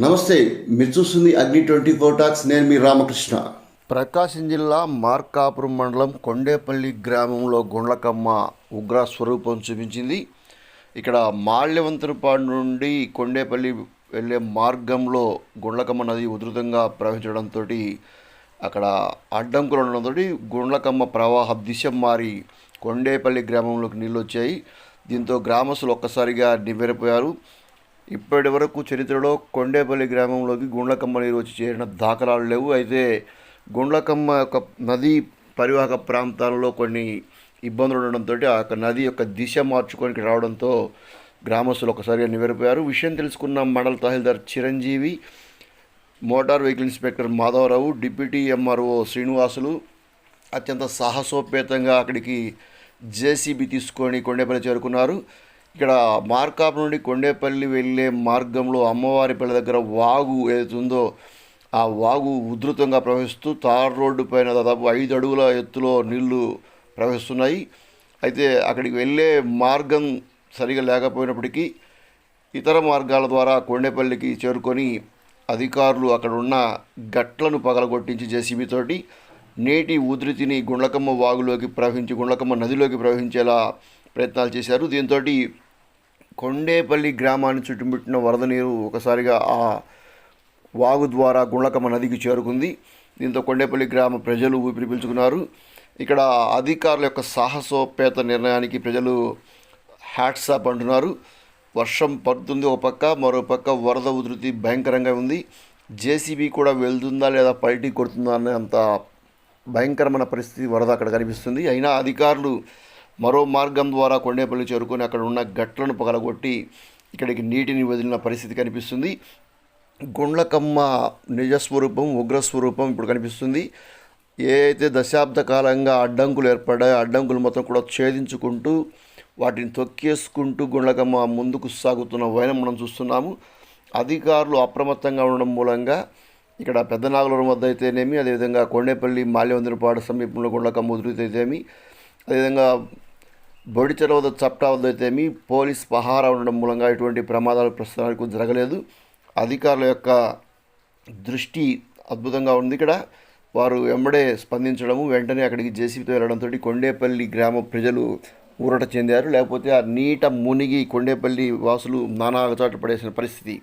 నమస్తే మీరు చూస్తుంది అగ్ని ట్వంటీ ఫోర్ టాక్స్ నేను మీ రామకృష్ణ. ప్రకాశం జిల్లా మార్కాపురం మండలం కొండేపల్లి గ్రామంలో గుండ్లకమ్మ ఉగ్ర స్వరూపం చూపించింది. ఇక్కడ మాళ్యవంతరపాడు నుండి కొండేపల్లి వెళ్ళే మార్గంలో గుండ్లకమ్మ నది ఉధృతంగా ప్రవహించడంతో అక్కడ అడ్డంకులు ఉండడంతో గుండ్లకమ్మ ప్రవాహ దిశ మారి కొండేపల్లి గ్రామంలోకి నీళ్ళు వచ్చాయి. దీంతో గ్రామస్తులు ఒక్కసారిగా నివ్వెరపోయారు. ఇప్పటి వరకు చరిత్రలో కొండేపల్లి గ్రామంలోకి గుండ్లకమ్మ నీరు వచ్చి చేరిన దాఖలాలు లేవు. అయితే గుండ్లకమ్మ యొక్క నదీ పరివాహక ప్రాంతాలలో కొన్ని ఇబ్బందులు ఉండడంతో ఆ యొక్క నది యొక్క దిశ మార్చుకొని రావడంతో గ్రామస్తులు ఒకసారిగా నివరిపోయారు విషయం తెలుసుకున్న మండల తహసీల్దార్ Chiranjeevi motor vehicle inspector Madhavarao deputy MRO Srinivasulu అత్యంత సాహసోపేతంగా అక్కడికి జేసీబీ తీసుకొని కొండేపల్లి చేరుకున్నారు. ఇక్కడ మార్కాపు నుండి కొండేపల్లి వెళ్ళే మార్గంలో అమ్మవారి పిల్ల దగ్గర వాగు ఏదైతుందో ఉందో ఆ వాగు ఉధృతంగా ప్రవహిస్తూ తార్ రోడ్డు పైన దాదాపు ఐదు అడుగుల ఎత్తులో నీళ్ళు ప్రవహిస్తున్నాయి. అయితే అక్కడికి వెళ్ళే మార్గం సరిగా లేకపోయినప్పటికీ ఇతర మార్గాల ద్వారా కొండేపల్లికి చేరుకొని అధికారులు అక్కడ ఉన్న గట్లను పగలగొట్టించి జేసీబీ తోటి నేటి ఉధృతిని గుండ్లకమ్మ వాగులోకి ప్రవహించి గుండ్లకమ్మ నదిలోకి ప్రవహించేలా ప్రయత్నాలు చేశారు. దీంతో కొండేపల్లి గ్రామాన్ని చుట్టుముట్టిన వరద నీరు ఒకసారిగా ఆ వాగు ద్వారా గుండ్లకమ్మ నదికి చేరుకుంది. దీంతో కొండేపల్లి గ్రామ ప్రజలు ఊపిరి పీల్చుకున్నారు. ఇక్కడ అధికారుల యొక్క సాహసోపేత నిర్ణయానికి ప్రజలు హ్యాట్సాప్ అంటున్నారు. వర్షం పడుతుంది ఒక పక్క మరో పక్క వరద ఉధృతి భయంకరంగా ఉంది. జేసీబీ కూడా వెళ్తుందా లేదా పల్టీ కొడుతుందా అనే అంత భయంకరమైన పరిస్థితి వరద అక్కడ కనిపిస్తుంది. అయినా అధికారులు మరో మార్గం ద్వారా కొండేపల్లి చేరుకొని అక్కడ ఉన్న గట్లను పగలగొట్టి ఇక్కడికి నీటిని వదిలిన పరిస్థితి కనిపిస్తుంది. గుండ్లకమ్మ నిజస్వరూపం ఉగ్రస్వరూపం ఇప్పుడు కనిపిస్తుంది. ఏ అయితే దశాబ్ద కాలంగా అడ్డంకులు ఏర్పడాయో అడ్డంకులు మొత్తం కూడా ఛేదించుకుంటూ వాటిని తొక్కేసుకుంటూ గుండ్లకమ్మ ముందుకు సాగుతున్న వైనం మనం చూస్తున్నాము. అధికారులు అప్రమత్తంగా ఉండడం మూలంగా ఇక్కడ పెద్దనాగలూరు వద్ద అయితేనేమి అదేవిధంగా కొండేపల్లి మాల్యవందనపాడు సమీపంలో గుండ్లకమ్మ ఉధృతి అయితేమి అదేవిధంగా బొడిచెర వద్ద చప్టా వద్ద అయితేమి పోలీస్ పహారా ఉండడం మూలంగా ఎటువంటి ప్రమాదాలు ప్రస్తుతానికి జరగలేదు. అధికారుల యొక్క దృష్టి అద్భుతంగా ఉంది ఇక్కడ. వారు వెంబడే స్పందించడము వెంటనే అక్కడికి జేసీబీతో వెళ్ళడంతో కొండేపల్లి గ్రామ ప్రజలు ఊరట చెందారు. లేకపోతే ఆ నీట మునిగి కొండేపల్లి వాసులు నానా అగచాట్లు పడేసిన పరిస్థితి.